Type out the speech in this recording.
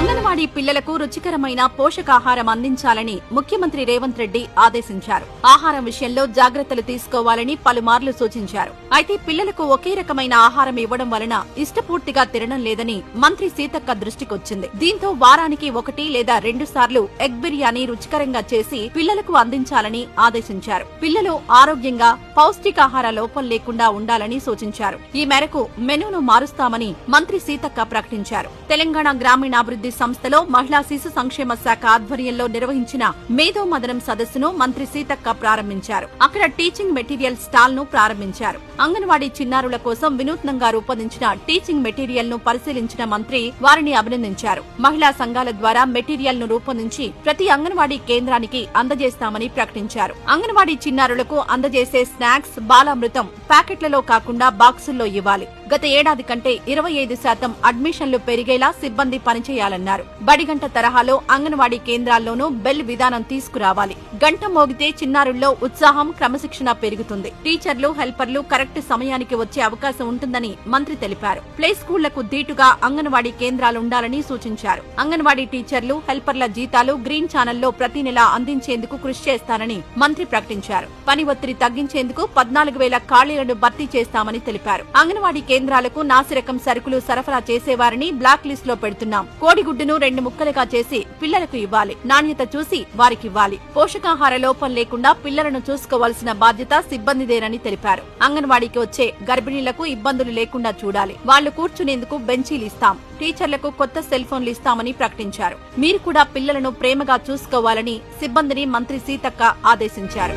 అంగన్వాడీ పిల్లలకు రుచికరమైన పోషకాహారం అందించాలని ముఖ్యమంత్రి రేవంత్ రెడ్డి ఆదేశించారు. ఆహారం విషయంలో జాగ్రత్తలు తీసుకోవాలని పలుమార్లు సూచించారు. అయితే పిల్లలకు ఒకే రకమైన ఆహారం ఇవ్వడం వలన ఇష్టపూర్తిగా తినడం లేదని మంత్రి సీతక్క దృష్టికొచ్చింది. దీంతో వారానికి ఒకటి లేదా రెండు సార్లు ఎగ్ బిర్యానీ రుచికరంగా చేసి పిల్లలకు అందించాలని ఆదేశించారు. పిల్లలు ఆరోగ్యంగా పౌష్టికాహార లోపం లేకుండా ఉండాలని సూచించారు. ఈ మేరకు మెనూను మారుస్తామని మంత్రి సీతక్క ప్రకటించారు. తెలంగాణ గ్రామీణాభివృద్ధి సంస్థలో మహిళా శిశు సంక్షేమ శాఖ ఆధ్వర్యంలో నిర్వహించిన మేధో మదనం సదస్సును మంత్రి సీతక్క ప్రారంభించారు. అక్కడ టీచింగ్ మెటీరియల్ స్టాల్ను ప్రారంభించారు. అంగన్వాడీ చిన్నారుల కోసం వినూత్నంగా రూపొందించిన టీచింగ్ మెటీరియల్ను పరిశీలించిన మంత్రి వారిని అభినందించారు. మహిళా సంఘాల ద్వారా మెటీరియల్ను రూపొందించి ప్రతి అంగన్వాడీ కేంద్రానికి అందజేస్తామని ప్రకటించారు. అంగన్వాడీ చిన్నారులకు అందజేసే స్నాక్స్ బాలామృతం ప్యాకెట్లలో కాకుండా బాక్సుల్లో ఇవ్వాలి. గత ఏడాది కంటే ఇరవై ఐదు శాతం అడ్మిషన్లు పెరిగేలా సిబ్బంది పనిచేయాలన్నారు. బడిగంట తరహాలో అంగన్వాడీ కేంద్రాల్లోనూ బెల్ విధానం తీసుకురావాలి. గంట మోగితే చిన్నారుల్లో ఉత్సాహం క్రమశిక్షణ పెరుగుతుంది. టీచర్లు హెల్పర్లు కరెక్ట్ సమయానికి వచ్చే అవకాశం ఉంటుందని మంత్రి తెలిపారు. ప్లే స్కూళ్ళకు ధీటుగా అంగన్వాడీ కేంద్రాలుండాలని సూచించారు. అంగన్వాడీ టీచర్లు హెల్పర్ల జీతాలు గ్రీన్ ఛానల్లో ప్రతి నెలా అందించేందుకు కృషి చేస్తానని మంత్రి ప్రకటించారు. పని ఒత్తిడి తగ్గించేందుకు పద్నాలుగు వేల ఖాళీలను భర్తీ చేస్తామని తెలిపారు. అంగన్వాడీ కేంద్రాలకు నాసిరకం సరుకులు సరఫరా చేసేవారిని బ్లాక్ లిస్ట్లో పెడుతున్నాం. కోడిగుడ్డును రెండు ముక్కలుగా చేసి పిల్లలకు ఇవ్వాలి. నాణ్యత చూసి వారికివ్వాలి పోషకాహార లోపం లేకుండా పిల్లలను చూసుకోవాల్సిన బాధ్యత సిబ్బందిదేనని తెలిపారు. అంగన్వాడీకి వచ్చే గర్భిణీలకు ఇబ్బందులు లేకుండా చూడాలి. వాళ్ళు కూర్చునేందుకు బెంచీలు ఇస్తాం. టీచర్లకు కొత్త సెల్ ఫోన్లు ఇస్తామని ప్రకటించారు. మీరు కూడా పిల్లలను ప్రేమగా చూసుకోవాలని సిబ్బందిని మంత్రి సీతక్క ఆదేశించారు.